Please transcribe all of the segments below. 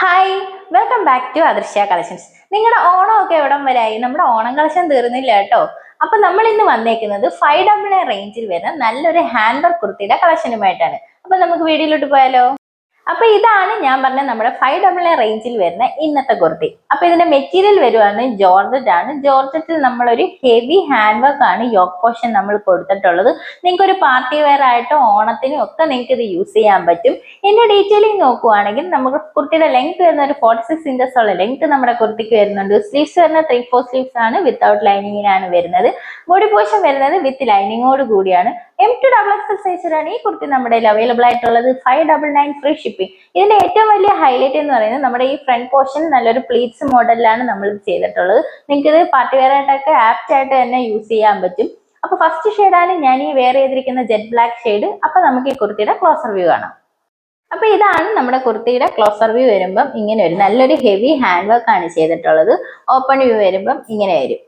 Hi welcome back to Adrishya collections നിങ്ങളുടെ ഓണമൊക്കെ എവിടം വരായി നമ്മുടെ ഓണം കളക്ഷൻ തീർന്നില്ല കേട്ടോ. അപ്പൊ നമ്മൾ ഇന്ന് വന്നേക്കുന്നത് ഫൈവ് ഡബിൾ റേഞ്ചിൽ വരുന്ന നല്ലൊരു ഹാൻഡ് വർക്ക് കുർത്തിയുടെ കളക്ഷനുമായിട്ടാണ് അപ്പൊ നമുക്ക് വീഡിയോയിലോട്ട് പോയാലോ? അപ്പൊ ഇതാണ് ഞാൻ പറഞ്ഞ നമ്മുടെ ഫൈവ് ഡബിൾ നയൻ റേഞ്ചിൽ വരുന്ന ഇന്നത്തെ കുർത്തി. അപ്പൊ ഇതിന്റെ മെറ്റീരിയൽ വരുവാണ് ജോർജറ്റ് ആണ്. ജോർജറ്റിൽ നമ്മളൊരു ഹെവി ഹാൻഡ് വർക്ക് ആണ് യോക്ക് പോഷൻ നമ്മൾ കൊടുത്തിട്ടുള്ളത്. നിങ്ങൾക്ക് ഒരു പാർട്ടി വെയർ ആയിട്ടോ ഓണത്തിനും ഒക്കെ നിങ്ങൾക്ക് ഇത് യൂസ് ചെയ്യാൻ പറ്റും. ഇതിന്റെ ഡീറ്റെയിലിംഗ് നോക്കുവാണെങ്കിൽ നമുക്ക് കുർത്തിയുടെ ലെങ്ത് വരുന്ന ഒരു ഫോർട്ടി സിക്സ് ഇഞ്ചസ് ഉള്ള ലെങ്ത് നമ്മുടെ കുർത്തിക്ക് വരുന്നുണ്ട്. സ്ലീവ്സ് വരുന്ന ത്രീ ഫോർ സ്ലീവ്സ് ആണ്. വിത്തൗട്ട് ലൈനിങ്ങിനാണ് വരുന്നത്. ബോഡി പോഷൻ വരുന്നത് വിത്ത് ലൈനിങ്ങോട് കൂടിയാണ്. എം ടു ഡബിൾ എക്സൽ സൈസിലാണ് ഈ കുർത്തി നമ്മുടെ അവൈലബിൾ ആയിട്ടുള്ളത് five double nine free shipping ഇതിന്റെ ഏറ്റവും വലിയ ഹൈലൈറ്റ് എന്ന് പറയുന്നത് നമ്മുടെ ഈ ഫ്രണ്ട് പോർഷൻ നല്ലൊരു പ്ലീറ്റ്സ് മോഡലിലാണ് നമ്മൾ ചെയ്തിട്ടുള്ളത്. നിങ്ങൾക്ക് ഇത് പാർട്ടി വെയർ ആയിട്ടൊക്കെ ആപ്റ്റ് ആയിട്ട് തന്നെ യൂസ് ചെയ്യാൻ പറ്റും. അപ്പൊ ഫസ്റ്റ് ഷെയ്ഡാണ് ഞാൻ ഈ വെയർ ചെയ്തിരിക്കുന്ന ജെറ്റ് ബ്ലാക്ക് ഷെയ്ഡ് അപ്പൊ നമുക്ക് ഈ കുർത്തിയുടെ ക്ലോസർ വ്യൂ കാണാം. അപ്പൊ ഇതാണ് നമ്മുടെ കുർത്തിയുടെ ക്ലോസർ വ്യൂ വരുമ്പം ഇങ്ങനെ ഒരു നല്ലൊരു ഹെവി ഹാൻഡ് വർക്ക് ആണ് ചെയ്തിട്ടുള്ളത്. ഓപ്പൺ വ്യൂ വരുമ്പം ഇങ്ങനെ വരും.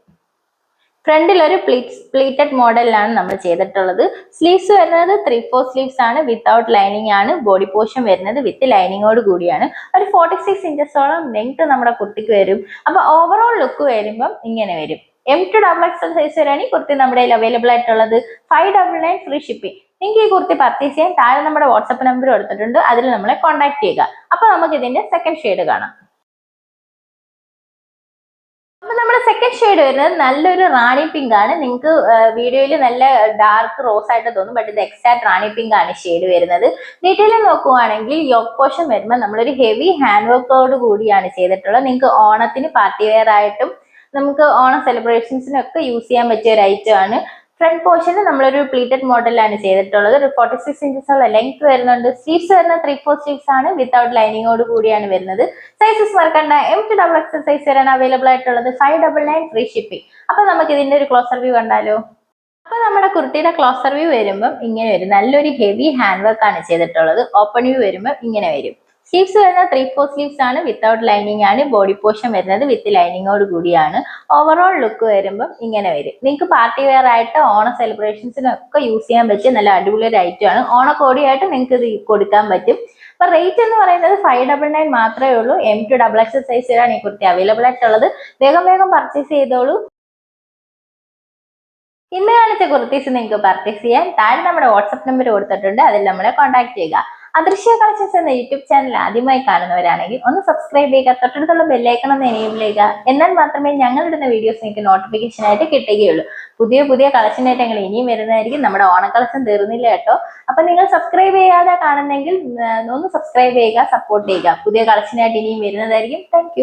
ഫ്രണ്ടിൽ ഒരു പ്ലീറ്റ് പ്ലീറ്റഡ് മോഡലിലാണ് നമ്മൾ ചെയ്തിട്ടുള്ളത്. സ്ലീവ്സ് വരുന്നത് ത്രീ ഫോർ സ്ലീവ്സ് ആണ്. വിത്തൗട്ട് ലൈനിങ് ആണ്. ബോഡി പോർഷൻ വരുന്നത് വിത്ത് ലൈനിങ്ങോട് കൂടിയാണ്. ഒരു ഫോർട്ടി സിക്സ് ഇഞ്ചസോളം ലെങ്ത് നമ്മുടെ കുർത്തിക്ക് വരും. അപ്പൊ ഓവറോൾ ലുക്ക് വരുമ്പം ഇങ്ങനെ വരും. M to double XL size വരെയാണ് ഈ കുർത്തി നമ്മുടെ കയ്യിൽ അവൈലബിൾ ആയിട്ടുള്ളത്. Five double nine free shipping നിങ്ങൾക്ക് ഈ കുർത്തി പർച്ചേസ് ചെയ്യാൻ താഴെ നമ്മുടെ വാട്സപ്പ് നമ്പർ കൊടുത്തിട്ടുണ്ട്. അതിൽ നമ്മളെ കോൺടാക്ട് ചെയ്യുക. അപ്പൊ നമുക്ക് ഇതിന്റെ സെക്കൻഡ് ഷെയ്ഡ് കാണാം. അപ്പൊ നമ്മുടെ സെക്കൻഡ് ഷെയ്ഡ് വരുന്നത് നല്ലൊരു റാണി പിങ്ക് ആണ്. നിങ്ങൾക്ക് വീഡിയോയിൽ നല്ല ഡാർക്ക് റോസ് ആയിട്ട് തോന്നും ബട്ട് ഇത് എക്സാക്ട് റാണി പിങ്ക് ആണ് ഷെയ്ഡ് വരുന്നത്. ഡീറ്റെയിൽ നോക്കുവാണെങ്കിൽ യോക്ക് പോഷൻ വരുമ്പോൾ നമ്മളൊരു ഹെവി ഹാൻഡ് വർക്കോട് കൂടിയാണ് ചെയ്തിട്ടുള്ളത്. നിങ്ങൾക്ക് ഓണത്തിന് പാർട്ടി വെയർ ആയിട്ടും നമുക്ക് ഓണം സെലിബ്രേഷൻസിനൊക്കെ യൂസ് ചെയ്യാൻ പറ്റിയ ഒരു ഐറ്റം ആണ്. ഫ്രണ്ട് പോർഷന് നമ്മളൊരു പ്ലീറ്റഡ് മോഡലാണ് ചെയ്തിട്ടുള്ളത്. ഒരു ഫോർട്ടി സിക്സ് ഇഞ്ചസ് ഉള്ള ലെങ്ത് വരുന്നുണ്ട്. സ്ലീവ്സ് വരുന്ന ത്രീ ഫോർ സ്ലീവ്സ് ആണ് വിത്തൗട്ട് ലൈനിങ്ങോട് കൂടിയാണ് വരുന്നത്. സൈസസ് മറക്കണ്ട. M to double X size വരെയാണ് അവൈലബിൾ ആയിട്ടുള്ളത് five double nine free shipping അപ്പൊ നമുക്ക് ഇതിന്റെ ഒരു ക്ലോസർ വ്യൂ കണ്ടാലോ? അപ്പൊ നമ്മുടെ കുർത്തിയുടെ ക്ലോസർ വ്യൂ വരുമ്പോൾ ഇങ്ങനെ വരും. നല്ലൊരു ഹെവി ഹാൻഡ് വർക്ക് ആണ് ചെയ്തിട്ടുള്ളത്. ഓപ്പൺ വ്യൂ വരുമ്പോൾ ഇങ്ങനെ വരും. സ്ലീവ്സ് വരുന്ന ത്രീ ഫോർ സ്ലീവ്സ് ആണ്. വിത്തൗട്ട് ലൈനിങ് ആണ്. ബോഡി പോർഷൻ വരുന്നത് വിത്ത് ലൈനിങ്ങോട് കൂടിയാണ്. ഓവറോൾ ലുക്ക് വരുമ്പം ഇങ്ങനെ വരും. നിങ്ങൾക്ക് പാർട്ടി വെയർ ആയിട്ട് ഓണ സെലിബ്രേഷൻസിനൊക്കെ യൂസ് ചെയ്യാൻ പറ്റിയ നല്ല അടിപൊളി ഒരു ഐറ്റം ആണ്. ഓണക്കോടിയായിട്ട് നിങ്ങൾക്ക് ഇത് കൊടുക്കാൻ പറ്റും. അപ്പൊ റേറ്റ് എന്ന് പറയുന്നത് ഫൈവ് ഡബിൾ നയൻ മാത്രമേ ഉള്ളൂ. എം ടു ഡബിൾ എക്സ് സൈസിലാണ് ഈ കുർത്തി അവൈലബിൾ ആയിട്ടുള്ളത്. വേഗം വേഗം പർച്ചേസ് ചെയ്തോളൂ. ഇന്ന് കാണിച്ച കുർത്തീസ് നിങ്ങൾക്ക് പർച്ചേസ് ചെയ്യാൻ താഴെ നമ്മുടെ വാട്സപ്പ് നമ്പർ കൊടുത്തിട്ടുണ്ട്. അതിൽ നമ്മളെ കോൺടാക്ട് ചെയ്യുക. അദൃശ്യ കളക്ഷൻസ് എന്ന യൂട്യൂബ് ചാനൽ ആദ്യമായി കാണുന്നവരാണെങ്കിൽ ഒന്ന് സബ്സ്ക്രൈബ് ചെയ്യുക തൊട്ടടുത്തുള്ള ബെല്ലൈക്കൺ ഒന്ന് എനേബിൾ ചെയ്യുക. എന്നാൽ മാത്രമേ ഞങ്ങൾ ഇടുന്ന വീഡിയോസ് നിങ്ങൾക്ക് നോട്ടിഫിക്കേഷൻ ആയിട്ട് കിട്ടുകയുള്ളൂ. പുതിയ പുതിയ കളക്ഷൻ ഐറ്റങ്ങൾ ഇനിയും വരുന്നതായിരിക്കും. നമ്മുടെ ഓണ കളക്ഷൻ തീർന്നില്ല കേട്ടോ. അപ്പൊ നിങ്ങൾ സബ്സ്ക്രൈബ് ചെയ്യാതെ കാണുന്നെങ്കിൽ ഒന്ന് സബ്സ്ക്രൈബ് ചെയ്യുക സപ്പോർട്ട് ചെയ്യുക. പുതിയ കളക്ഷനായിട്ട് ഇനിയും വരുന്നതായിരിക്കും. താങ്ക്